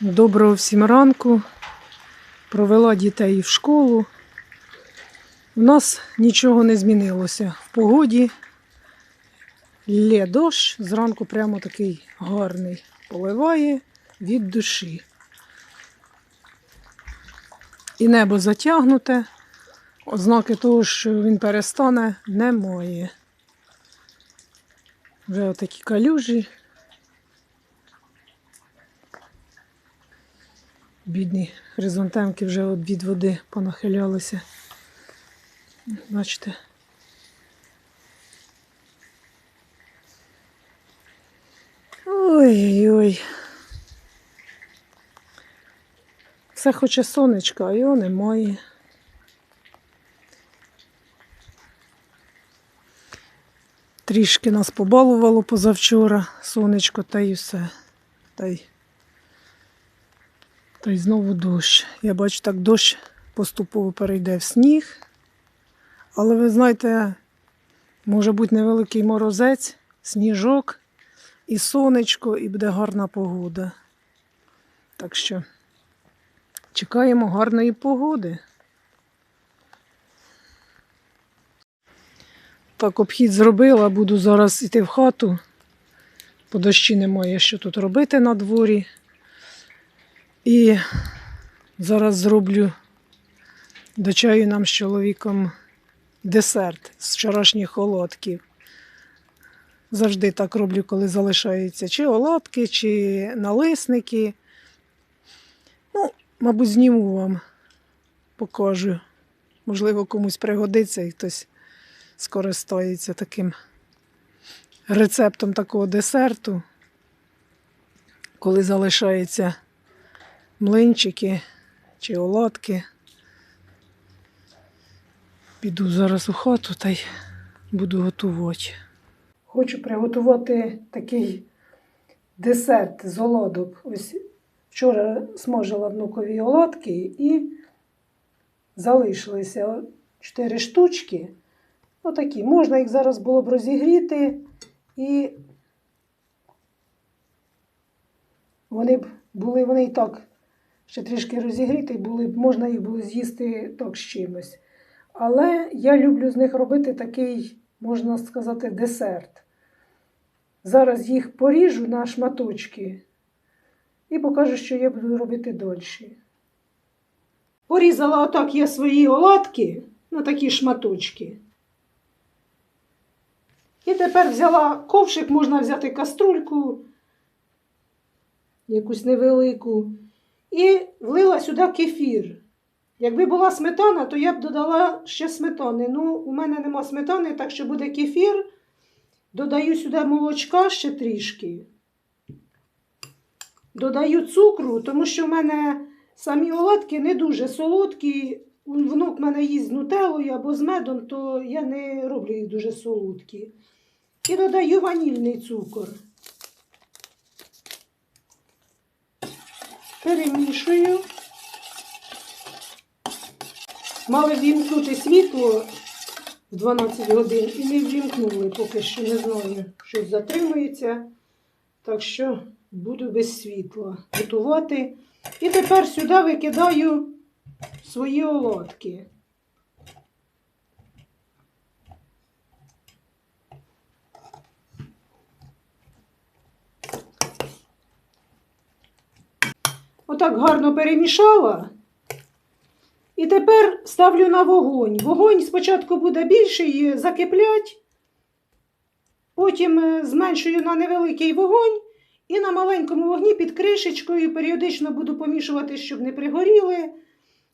Доброго всім ранку. Провела дітей в школу. У нас нічого не змінилося. В погоді лє дощ, зранку прямо такий гарний. Поливає від душі. І небо затягнуте. Ознаки того, що він перестане, немає. Вже отакі калюжі. Бідні хризантемки вже від води понахилялися. Бачите. Ой-ой. Все хоче сонечка, а його немає. Трішки нас побалувало позавчора сонечко, та й все. Та й та й знову дощ. Я бачу, так дощ поступово перейде в сніг. Але ви знаєте, може бути невеликий морозець, сніжок і сонечко, і буде гарна погода. Так що чекаємо гарної погоди. Так, обхід зробила, буду зараз йти в хату. По дощі немає що тут робити на дворі. І зараз зроблю до чаю нам з чоловіком десерт з вчорашніх холодків. Завжди так роблю, коли залишаються чи оладки, чи налисники. Ну, мабуть, зніму вам, покажу. Можливо, комусь пригодиться і хтось скористається таким рецептом такого десерту, коли залишається млинчики чи оладки. Піду зараз у хату та й буду готувати. Хочу приготувати такий десерт з оладок. Ось вчора смажила внукові оладки і залишилися 4 штучки. Отакі. Можна їх зараз було б розігріти і вони б були, вони і так ще трішки розігріти, були можна їх було з'їсти так з чимось. Але я люблю з них робити такий, можна сказати, десерт. Зараз їх поріжу на шматочки і покажу, що я буду робити далі. Порізала отак я свої оладки на такі шматочки. І тепер взяла ковшик, можна взяти каструльку, якусь невелику, і влила сюди кефір. Якби була сметана, то я б додала ще сметани. Ну, у мене нема сметани, так що буде кефір. Додаю сюди молочка ще трішки. Додаю цукру, тому що в мене самі оладки не дуже солодкі. Внук в мене їсть з нутеллою або з медом, то я не роблю їх дуже солодкі. І додаю ванільний цукор. Перемішую. Мали вімкнути світло в 12 годин і не ввімкнули, поки що не знаю, щось затримується. Так що буду без світла готувати. І тепер сюди викидаю свої оладки. Отак гарно перемішала. І тепер ставлю на вогонь. Вогонь спочатку буде більший, закиплять, потім е, зменшую на невеликий вогонь і на маленькому вогні під кришечкою періодично буду помішувати, щоб не пригоріли.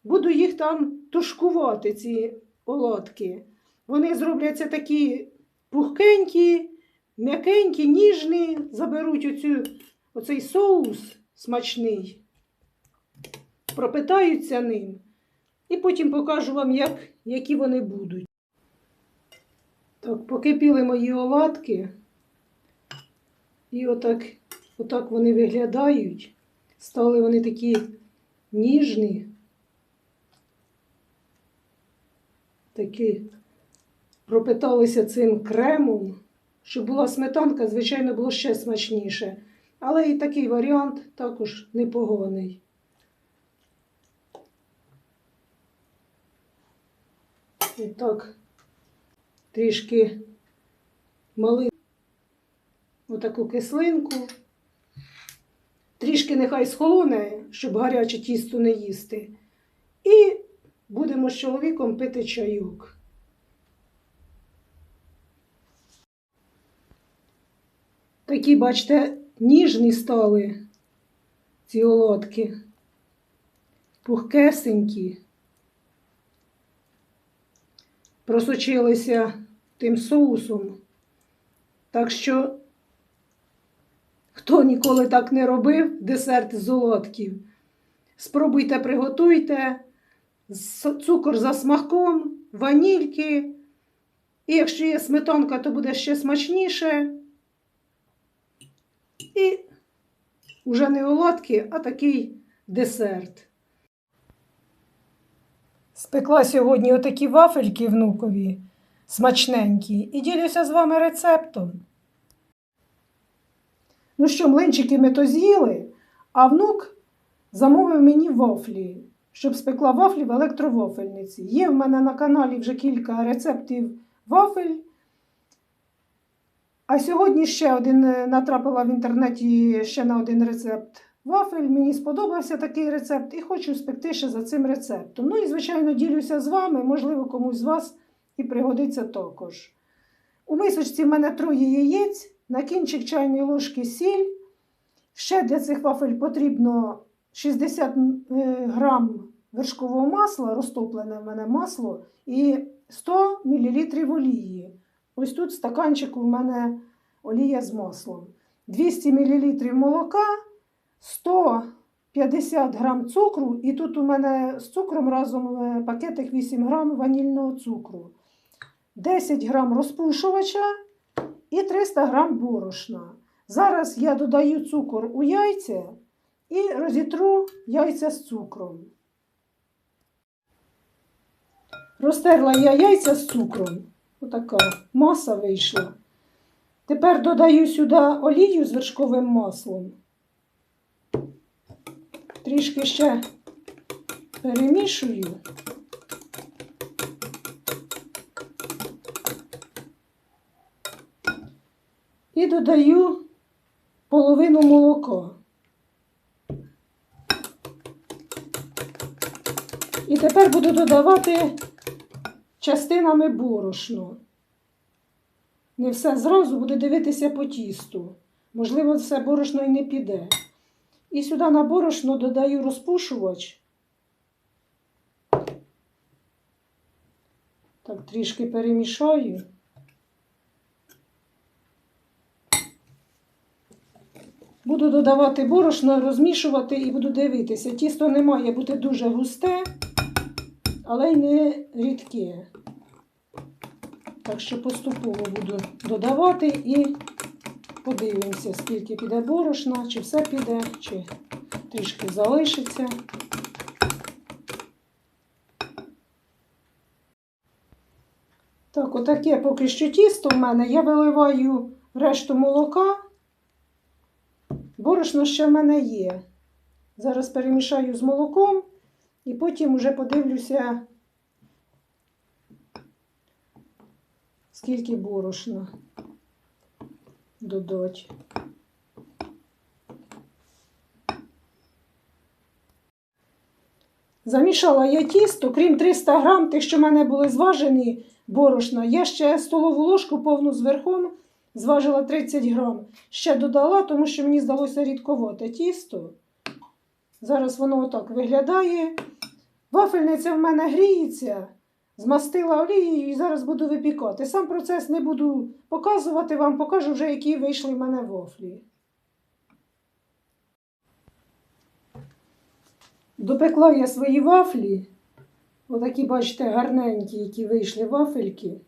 Буду їх там тушкувати, ці оладки. Вони зробляться такі пухкенькі, м'якенькі, ніжні, заберуть оцю, оцей соус смачний, пропитаються ним. І потім покажу вам, як, які вони будуть. Так, покипіли мої оладки. І отак, отак вони виглядають. Стали вони такі ніжні. Такі пропиталися цим кремом. Щоб була сметанка, звичайно, було ще смачніше. Але і такий варіант також непоганий. І так, трішки малин, отаку кислинку. Трішки нехай схолоне, щоб гаряче тісто не їсти. І будемо з чоловіком пити чайок. Такі, бачите, ніжні стали ці оладки. Пухкесенькі. Просочилися тим соусом. Так що, хто ніколи так не робив, десерт з оладків, спробуйте, приготуйте. Цукор за смаком, ванільки. І якщо є сметанка, то буде ще смачніше. І вже не оладки, а такий десерт. Спекла сьогодні отакі вафельки внукові, смачненькі, і ділюся з вами рецептом. Ну що, млинчики ми то з'їли, а внук замовив мені вафлі, щоб спекла вафлі в електровафельниці. Є в мене на каналі вже кілька рецептів вафель. А сьогодні ще один е, натрапила в інтернеті ще на один рецепт вафель. Мені сподобався такий рецепт і хочу спекти ще за цим рецептом. Ну і, звичайно, ділюся з вами, можливо, комусь з вас і пригодиться також. У мисочці в мене троє яєць, на кінчик чайної ложки сіль. Ще для цих вафель потрібно 60 м, е, грам вершкового масла, розтоплене в мене масло, і 100 мл олії. Ось тут в стаканчику в мене олія з маслом. 200 мл молока, 150 грам цукру, і тут у мене з цукром разом е, пакетик 8 грам ванільного цукру, 10 грам розпушувача і 300 грам борошна. Зараз я додаю цукор у яйця і розітру яйця з цукром. Розтерла я яйця з цукром. Отака маса вийшла. Тепер додаю сюди олію з вершковим маслом. Трішки ще перемішую. І додаю половину молока. І тепер буду додавати частинами борошно. Не все зразу буде дивитися по тісту. Можливо, все борошно і не піде. І сюди на борошно додаю розпушувач. Так, трішки перемішаю. Буду додавати борошно, розмішувати і буду дивитися. Тісто не має бути дуже густе, але й не рідке. Так що поступово буду додавати і подивимося, скільки піде борошна, чи все піде, чи трішки залишиться. Так, отаке поки що тісто в мене. Я виливаю решту молока. Борошно ще в мене є. Зараз перемішаю з молоком і потім вже подивлюся, скільки борошна додати. Замішала я тісто, крім 300 грам, тих, що в мене були зважені борошна, я ще столову ложку повну з зважила 30 грам. Ще додала, тому що мені здалося рідковате тісто. Зараз воно отак виглядає. Вафельниця в мене гріється, змастила олією і зараз буду випікати. Сам процес не буду показувати вам, покажу вже, які вийшли в мене вафлі. Допекла я свої вафлі. Отакі, бачите, гарненькі, які вийшли вафельки.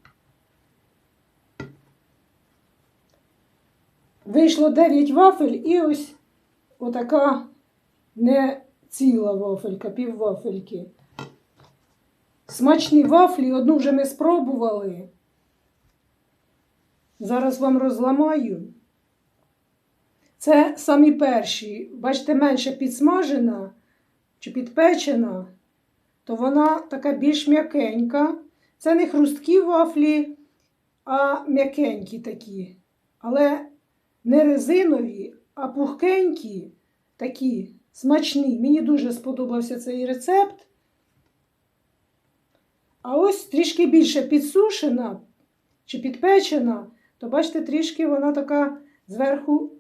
Вийшло 9 вафель і ось отака не ціла вафелька, пів вафельки. Смачні вафлі, одну вже ми спробували. Зараз вам розламаю. Це самі перші. Бачите, менше підсмажена чи підпечена, то вона така більш м'якенька. Це не хрусткі вафлі, а м'якенькі такі. Але не резинові, а пухкенькі, такі смачні. Мені дуже сподобався цей рецепт. А ось трішки більше підсушена чи підпечена, то бачите, трішки вона така зверху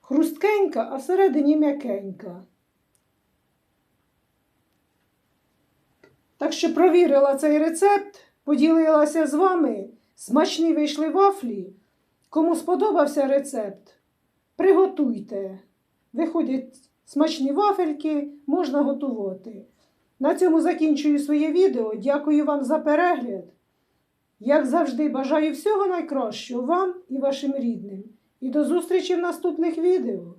хрусткенька, а всередині м'якенька. Так що провірила цей рецепт, поділилася з вами. Смачні вийшли вафлі. Кому сподобався рецепт, приготуйте. Виходять смачні вафельки, можна готувати. На цьому закінчую своє відео. Дякую вам за перегляд. Як завжди, бажаю всього найкращого вам і вашим рідним. І до зустрічі в наступних відео.